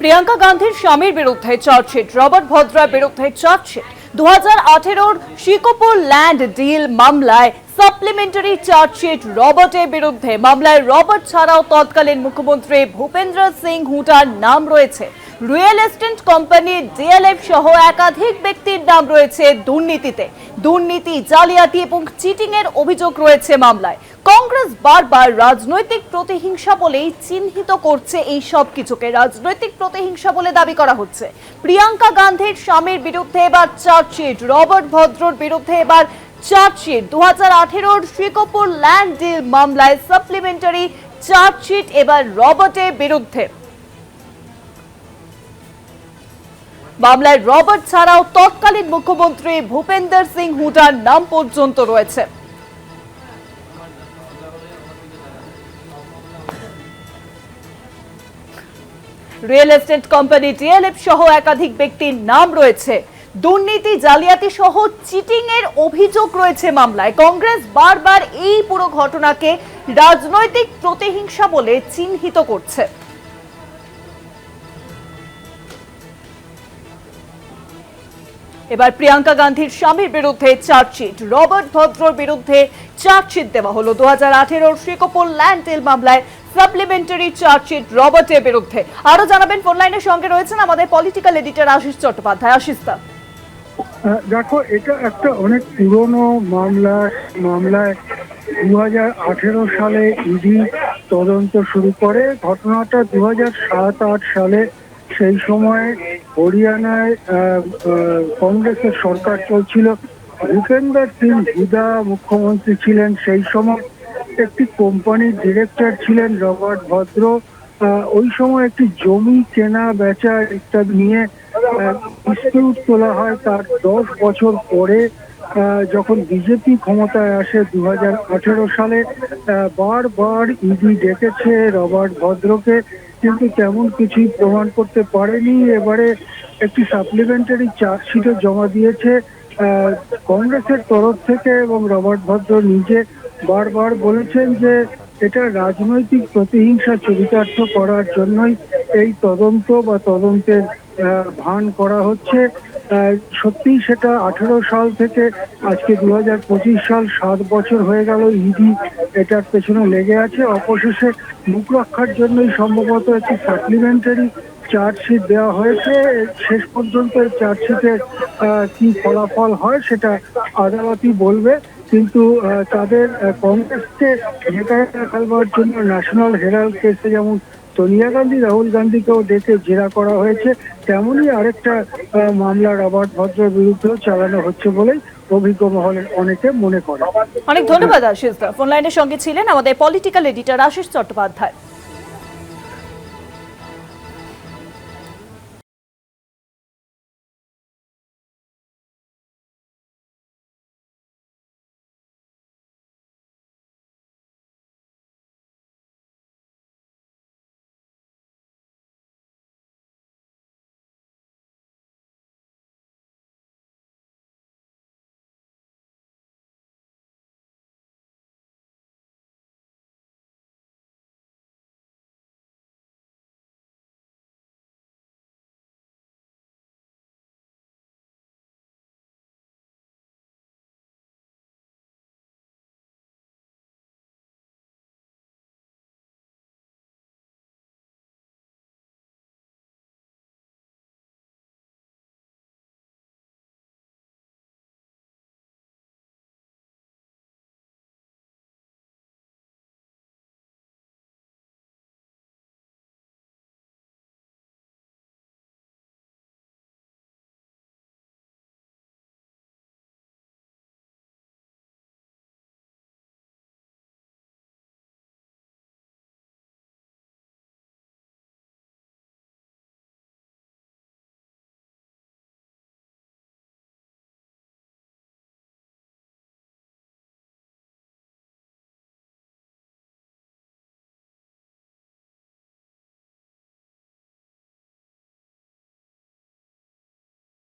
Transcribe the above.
প্রিয়াঙ্কা গান্ধীর স্বামীর বিরুদ্ধে চার্জশিট, রবার্ট ভদ্রার বিরুদ্ধে চার্জশিট। দু হাজার আঠেরোর শিকোপুর ল্যান্ড ডিল মামলায় সাপ্লিমেন্টারি চার্জশিট, রবার্টের বিরুদ্ধে মামলায় রবার্ট ছাড়াও তৎকালীন মুখ্যমন্ত্রী ভূপেন্দ্র সিং হুটার নাম রয়েছে। রিয়েল এস্টেট কোম্পানি ডিএলএফ সহ একাধিক ব্যক্তির নাম রয়েছে দুর্নীতিতে। দুর্নীতি, জালিয়াতি এবং চিটিং এর অভিযোগ রয়েছে মামলায়। কংগ্রেস বারবার রাজনৈতিক প্রতিহিংসা বলেই চিহ্নিত করছে এই সব কিছুকে। রাজনৈতিক প্রতিহিংসা বলে দাবি করা হচ্ছে। প্রিয়াঙ্কা গান্ধীর স্বামীর বিরুদ্ধে এবার চার্জশিট, রবার্ট ভদ্রর বিরুদ্ধে এবার চার্জশিট। দু হাজার আঠেরোর শ্রীকপুর ল্যান্ড ডিল মামলায় সাপ্লিমেন্টারি চার্জশিট এবার রবার্টের বিরুদ্ধে। মামলায় রবার্ট ছাড়াও তৎকালীন মুখ্যমন্ত্রী ভূপেন্দর সিং হুডার নাম পর্যন্ত রয়েছে। রিয়েল এস্টেট কোম্পানি ডিএলএফ সহ একাধিক ব্যক্তির নাম রয়েছে। দুর্নীতি, জালিয়াতি সহ চিটিং এর অভিযোগ রয়েছে মামলায়। কংগ্রেস বারবার এই পুরো ঘটনাকে রাজনৈতিক প্রতিহিংসা বলে চিহ্নিত করছে। এবার প্রিয়াঙ্কা গান্ধীর স্বামীর বিরুদ্ধে চার্জশিট। রবার্ট ভদ্রর বিরুদ্ধে চার্জশিট দেওয়া হলো। দু হাজার আঠেরোর শ্রীকপুর ল্যান্ড ডিল মামলায় সাপ্লিমেন্টারি চার্জশিট রবার্টের বিরুদ্ধে। আরও জানাবেন, ফোন লাইনের সঙ্গে রয়েছেন আমাদের পলিটিক্যাল এডিটর আশিস চট্টোপাধ্যায়। আশিস দেখো, এটা একটা অনেক পুরনো মামলা। মামলায় দু হাজার আঠেরো সালে ইডি তদন্ত শুরু করে। ঘটনাটা দু সাত আট সালে সেই সময় হরিয়ানায় কংগ্রেসের সরকার চলছিল। ভূপেন্দর সিং হুদা মুখ্যমন্ত্রী ছিলেন সেই সময়। একটি কোম্পানির ডিরেক্টর ছিলেন রবার্ট ভদ্র। ওই সময় একটি জমি কেনা, বেচা ইত্যাদি নিয়ে ডিসপিউট তোলা হয়। তার দশ বছর পরে যখন বিজেপি ক্ষমতায় আসে দু হাজার আঠেরো সালে বারবার ইডি ডেকেছে রবার্ট ভদ্রকে। কিন্তু তেমন কিছুই প্রমাণ করতে পারেনি। এবারে একটি সাপ্লিমেন্টারি চার্জশিটও জমা দিয়েছে। কংগ্রেসের তরফ থেকে এবং রবার্ট ভদ্র নিজে বারবার বলেছেন যে এটা রাজনৈতিক প্রতিহিংসা চরিতার্থ করার জন্যই এই তদন্ত বা তদন্তের ভান করা হচ্ছে। আহ, সত্যিই সেটা আঠেরো সাল থেকে আজকে দু হাজার পঁচিশ সাল সাত বছর হয়ে গেল ইডি এটার পেছনে লেগে আছে। অবশেষে মুখ রক্ষার জন্যই সম্ভবত একটি সাপ্লিমেন্টারি চার্জশিট দেওয়া হয়েছে। শেষ পর্যন্ত চার্জশিটের কি ফলাফল হয় সেটা আদালতই বলবে। কিন্তু তাদের কংগ্রেসকে নেতায় ফেলবার জন্য ন্যাশনাল হেরাল্ড কেসে যেমন সোনিয়া গান্ধী, রাহুল গান্ধীকেও ডেকে জেরা করা হয়েছে। তেমনই আরেকটা মামলা রবার্ট ভদ্রের বিরুদ্ধেও চালানো হচ্ছে বলেই অভিজ্ঞ মহলের অনেকে মনে করে। অনেক ধন্যবাদ আশিস ফোন লাইনের সঙ্গে ছিলেন আমাদের পলিটিক্যাল এডিটর আশিস চট্টোপাধ্যায়।